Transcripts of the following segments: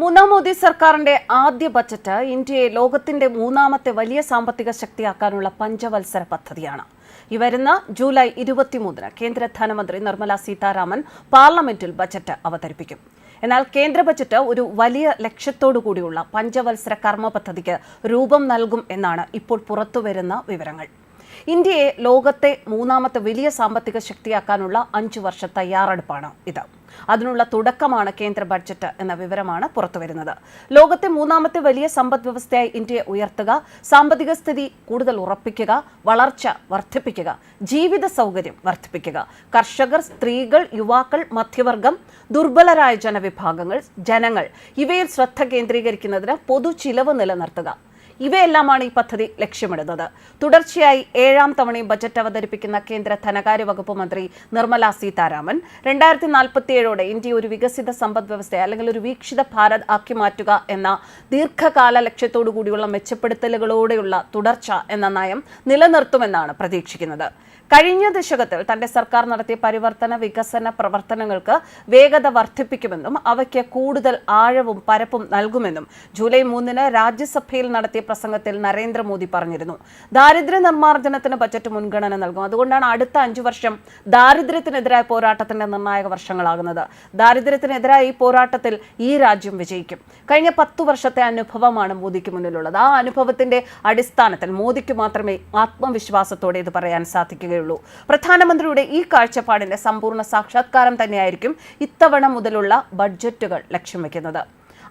മൂന്നാം മോദി സർക്കാരിന്റെ ആദ്യ ബജറ്റ് ഇന്ത്യയെ ലോകത്തിന്റെ മൂന്നാമത്തെ വലിയ സാമ്പത്തിക ശക്തിയാക്കാനുള്ള പഞ്ചവത്സര പദ്ധതിയാണ്. ഈ വരുന്ന ജൂലൈ ഇരുപത്തിമൂന്നിന് കേന്ദ്ര ധനമന്ത്രി നിർമ്മല സീതാരാമൻ പാർലമെന്റിൽ ബജറ്റ് അവതരിപ്പിക്കും. എന്നാൽ കേന്ദ്ര ബജറ്റ് ഒരു വലിയ ലക്ഷ്യത്തോടു കൂടിയുള്ള പഞ്ചവത്സര കർമ്മ പദ്ധതിക്ക് രൂപം നൽകും എന്നാണ് ഇപ്പോൾ പുറത്തുവരുന്ന വിവരങ്ങൾ. ഇന്ത്യയെ ലോകത്തെ മൂന്നാമത്തെ വലിയ സാമ്പത്തിക ശക്തിയാക്കാനുള്ള അഞ്ചു വർഷ തയ്യാറെടുപ്പാണ് ഇത്. അതിനുള്ള തുടക്കമാണ് കേന്ദ്ര ബഡ്ജറ്റ് എന്ന വിവരമാണ് പുറത്തുവരുന്നത്. ലോകത്തെ മൂന്നാമത്തെ വലിയ സമ്പദ് വ്യവസ്ഥയായി ഇന്ത്യയെ ഉയർത്തുക സാമ്പത്തിക സ്ഥിതി കൂടുതൽ ഉറപ്പിക്കുക വളർച്ച വർദ്ധിപ്പിക്കുക ജീവിത സൗകര്യം വർദ്ധിപ്പിക്കുക. കർഷകർ സ്ത്രീകൾ യുവാക്കൾ മധ്യവർഗം ദുർബലരായ ജനവിഭാഗങ്ങൾ ജനങ്ങൾ ഇവയിൽ ശ്രദ്ധ കേന്ദ്രീകരിക്കുന്നതിന് പൊതു ചിലവ് നിലനിർത്തുക. ഇവയെല്ലാമാണ് ഈ പദ്ധതി ലക്ഷ്യമിടുന്നത്. തുടർച്ചയായി ഏഴാം തവണയും ബജറ്റ് അവതരിപ്പിക്കുന്ന കേന്ദ്ര ധനകാര്യ വകുപ്പ് മന്ത്രി നിർമ്മല സീതാരാമൻ രണ്ടായിരത്തി നാൽപ്പത്തിയേഴോടെ ഇന്ത്യ ഒരു വികസിത സമ്പദ് വ്യവസ്ഥ അല്ലെങ്കിൽ ഒരു വീക്ഷിത ഭാരത് ആക്കി മാറ്റുക എന്ന ദീർഘകാല ലക്ഷ്യത്തോടു കൂടിയുള്ള മെച്ചപ്പെടുത്തലുകളോടെയുള്ള തുടർച്ച എന്ന നയം നിലനിർത്തുമെന്നാണ് പ്രതീക്ഷിക്കുന്നത്. കഴിഞ്ഞ ദശകത്തിൽ തന്റെ സർക്കാർ നടത്തിയ പരിവർത്തന വികസന പ്രവർത്തനങ്ങൾക്ക് വേഗത വർദ്ധിപ്പിക്കുമെന്നും അവയ്ക്ക് കൂടുതൽ ആഴവും പരപ്പും നൽകുമെന്നും ജൂലൈ മൂന്നിന് രാജ്യസഭയിൽ നടത്തിയ പ്രസംഗത്തിൽ നരേന്ദ്രമോദി പറഞ്ഞിരുന്നു. ദാരിദ്ര്യ നിർമ്മാർജനത്തിന് ബജറ്റ് മുൻഗണന നൽകും. അതുകൊണ്ടാണ് അടുത്ത അഞ്ചു വർഷം ദാരിദ്ര്യത്തിനെതിരായ പോരാട്ടത്തിന്റെ നിർണായക വർഷങ്ങളാകുന്നത്. ദാരിദ്ര്യത്തിനെതിരായ ഈ പോരാട്ടത്തിൽ ഈ രാജ്യം വിജയിക്കും. കഴിഞ്ഞ പത്തു വർഷത്തെ അനുഭവമാണ് മോദിക്ക് മുന്നിലുള്ളത്. ആ അനുഭവത്തിന്റെ അടിസ്ഥാനത്തിൽ മോദിക്ക് മാത്രമേ ആത്മവിശ്വാസത്തോടെ ഇത് പറയാൻ സാധിക്കുകയുള്ളൂ. പ്രധാനമന്ത്രിയുടെ ഈ കാഴ്ചപ്പാടിന്റെ സമ്പൂർണ സാക്ഷാത്കാരം തന്നെയായിരിക്കും ഇത്തവണ മുതലുള്ള ബഡ്ജറ്റുകൾ ലക്ഷ്യം വെക്കുന്നത്.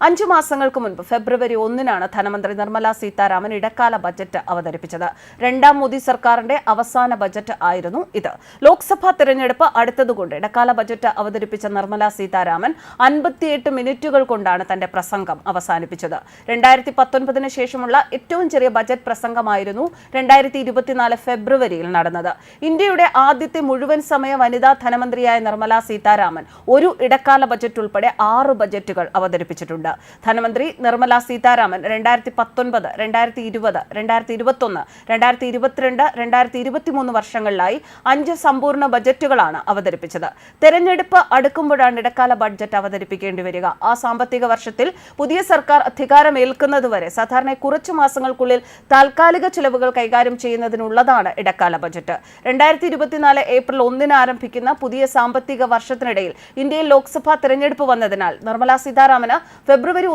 അഞ്ചു മാസങ്ങൾക്ക് മുൻപ് ഫെബ്രുവരി ഒന്നിനാണ് ധനമന്ത്രി നിർമ്മല സീതാരാമൻ ഇടക്കാല ബജറ്റ് അവതരിപ്പിച്ചത്. രണ്ടാം മോദി സർക്കാരിന്റെ അവസാന ബജറ്റ് ആയിരുന്നു ഇത്. ലോക്സഭാ തെരഞ്ഞെടുപ്പ് അടുത്തതുകൊണ്ട് ഇടക്കാല ബജറ്റ് അവതരിപ്പിച്ച നിർമ്മല സീതാരാമൻ അൻപത്തിയെട്ട് മിനിറ്റുകൾ കൊണ്ടാണ് തന്റെ പ്രസംഗം അവസാനിപ്പിച്ചത്. രണ്ടായിരത്തി പത്തൊൻപതിന് ശേഷമുള്ള ഏറ്റവും ചെറിയ ബജറ്റ് പ്രസംഗമായിരുന്നു രണ്ടായിരത്തി ഇരുപത്തിനാല് ഫെബ്രുവരിയിൽ നടന്നത്. ഇന്ത്യയുടെ ആദ്യത്തെ മുഴുവൻ സമയ വനിതാ ധനമന്ത്രിയായ നിർമ്മല സീതാരാമൻ ഒരു ഇടക്കാല ബജറ്റ് ഉൾപ്പെടെ ആറ് ബജറ്റുകൾ അവതരിപ്പിച്ചിട്ടുണ്ട്. ധനമന്ത്രി നിർമ്മല സീതാരാമൻ രണ്ടായിരത്തി പത്തൊൻപത് രണ്ടായിരത്തി ഇരുപത് രണ്ടായിരത്തി ഇരുപത്തൊന്ന് രണ്ടായിരത്തി ഇരുപത്തിരണ്ട് രണ്ടായിരത്തി ഇരുപത്തിമൂന്ന് വർഷങ്ങളിലായി അഞ്ച് സമ്പൂർണ ബജറ്റുകളാണ് അവതരിപ്പിച്ചത്. തെരഞ്ഞെടുപ്പ് അടുക്കുമ്പോഴാണ് ഇടക്കാല ബഡ്ജറ്റ് അവതരിപ്പിക്കേണ്ടി വരിക. ആ സാമ്പത്തിക വർഷത്തിൽ പുതിയ സർക്കാർ അധികാരമേൽക്കുന്നതുവരെ സാധാരണ കുറച്ചു മാസങ്ങൾക്കുള്ളിൽ താൽക്കാലിക ചിലവുകൾ കൈകാര്യം ചെയ്യുന്നതിനുള്ളതാണ് ഇടക്കാല ബജറ്റ്. രണ്ടായിരത്തി ഇരുപത്തിനാല് ഏപ്രിൽ ഒന്നിന് ആരംഭിക്കുന്ന പുതിയ സാമ്പത്തിക വർഷത്തിനിടയിൽ ഇന്ത്യയിൽ ലോക്സഭാ തെരഞ്ഞെടുപ്പ് വന്നതിനാൽ നിർമ്മല സീതാരാമന്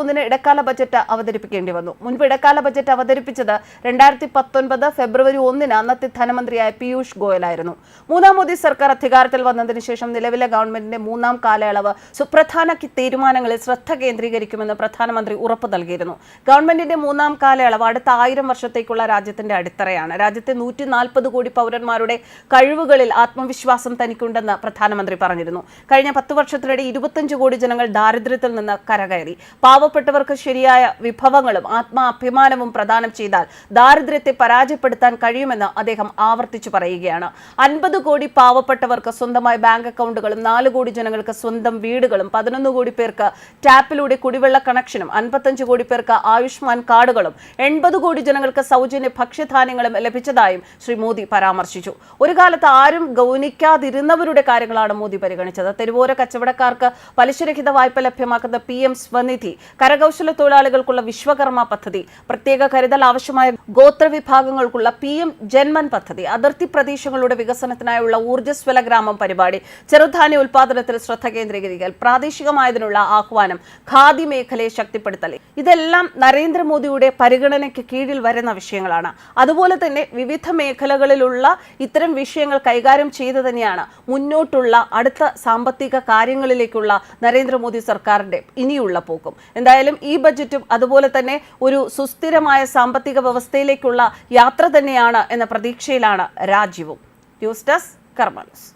ഒന്നിന് ഇടക്കാല ബജറ്റ് അവതരിപ്പിക്കേണ്ടി വന്നു. മുൻപ് ഇടക്കാല ബജറ്റ് അവതരിപ്പിച്ചത് രണ്ടായിരത്തി പത്തൊൻപത് ഫെബ്രുവരി ഒന്നിന് അന്നത്തെ ധനമന്ത്രിയായ പീയൂഷ് ഗോയലായിരുന്നു. മൂന്നാം മോദി സർക്കാർ അധികാരത്തിൽ വന്നതിന് ശേഷം നിലവിലെ ഗവൺമെന്റിന്റെ മൂന്നാം കാലയളവ് സുപ്രധാന തീരുമാനങ്ങളിൽ ശ്രദ്ധ കേന്ദ്രീകരിക്കുമെന്ന് പ്രധാനമന്ത്രി ഉറപ്പു നൽകിയിരുന്നു. ഗവൺമെന്റിന്റെ മൂന്നാം കാലയളവ് അടുത്ത ആയിരം വർഷത്തേക്കുള്ള രാജ്യത്തിന്റെ അടിത്തറയാണ്. രാജ്യത്തെ നൂറ്റി നാൽപ്പത് കോടി പൗരന്മാരുടെ കഴിവുകളിൽ ആത്മവിശ്വാസം തനിക്കുണ്ടെന്ന് പ്രധാനമന്ത്രി പറഞ്ഞിരുന്നു. കഴിഞ്ഞ പത്ത് വർഷത്തിനിടെ ഇരുപത്തഞ്ച് കോടി ജനങ്ങൾ ദാരിദ്ര്യത്തിൽ നിന്ന് കരകയറി. പാവപ്പെട്ടവർക്ക് ശരിയായ വിഭവങ്ങളും ആത്മാഭിമാനവും പ്രദാനം ചെയ്താൽ ദാരിദ്ര്യത്തെ പരാജയപ്പെടുത്താൻ കഴിയുമെന്ന് അദ്ദേഹം ആവർത്തിച്ചു പറയുകയാണ്. അൻപത് കോടി പാവപ്പെട്ടവർക്ക് സ്വന്തമായി ബാങ്ക് അക്കൗണ്ടുകളും നാല് കോടി ജനങ്ങൾക്ക് സ്വന്തം വീടുകളും പതിനൊന്ന് കോടി പേർക്ക് ടാപ്പിലൂടെ കുടിവെള്ള കണക്ഷനും അൻപത്തഞ്ച് കോടി പേർക്ക് ആയുഷ്മാൻ കാർഡുകളും എൺപത് കോടി ജനങ്ങൾക്ക് സൗജന്യ ഭക്ഷ്യധാന്യങ്ങളും ലഭിച്ചതായും ശ്രീ മോദി പരാമർശിച്ചു. ഒരു കാലത്ത് ആരും ഗൗനിക്കാതിരുന്നവരുടെ കാര്യങ്ങളാണ് മോദി പരിഗണിച്ചത്. തെരുവോര കച്ചവടക്കാർക്ക് പലിശരഹിത വായ്പ ലഭ്യമാക്കുന്ന പി എം സ്വനിധി കരകൗശല തൊഴിലാളികൾക്കുള്ള വിശ്വകർമ്മ പദ്ധതി പ്രത്യേക കരുതൽ ആവശ്യമായ ഗോത്ര വിഭാഗങ്ങൾക്കുള്ള പി എം ജന്മൻ പദ്ധതി അതിർത്തി പ്രദേശങ്ങളുടെ വികസനത്തിനായുള്ള ഊർജസ്വല ഗ്രാമം പരിപാടി ചെറുധാന്യ ഉൽപാദനത്തിൽ ശ്രദ്ധ കേന്ദ്രീകരിക്കൽ പ്രാദേശികമായതിനുള്ള ആഹ്വാനം ഖാദി മേഖലയെ ശക്തിപ്പെടുത്തൽ. ഇതെല്ലാം നരേന്ദ്രമോദിയുടെ പരിഗണനയ്ക്ക് കീഴിൽ വരുന്ന വിഷയങ്ങളാണ്. അതുപോലെ തന്നെ വിവിധ മേഖലകളിലുള്ള ഇത്തരം വിഷയങ്ങൾ കൈകാര്യം ചെയ്തു തന്നെയാണ് മുന്നോട്ടുള്ള അടുത്ത സാമ്പത്തിക കാര്യങ്ങളിലേക്കുള്ള നരേന്ദ്രമോദി സർക്കാരിന്റെ ഇനിയുള്ള പോക്കും. എന്തായാലും ഈ ബജറ്റും അതുപോലെ തന്നെ ഒരു സുസ്ഥിരമായ സാമ്പത്തിക വ്യവസ്ഥയിലേക്കുള്ള യാത്ര തന്നെയാണ് എന്ന പ്രതീക്ഷയിലാണ് രാജ്യവും ന്യൂസ് ഡെസ്ക് കർമ്മ ന്യൂസ്.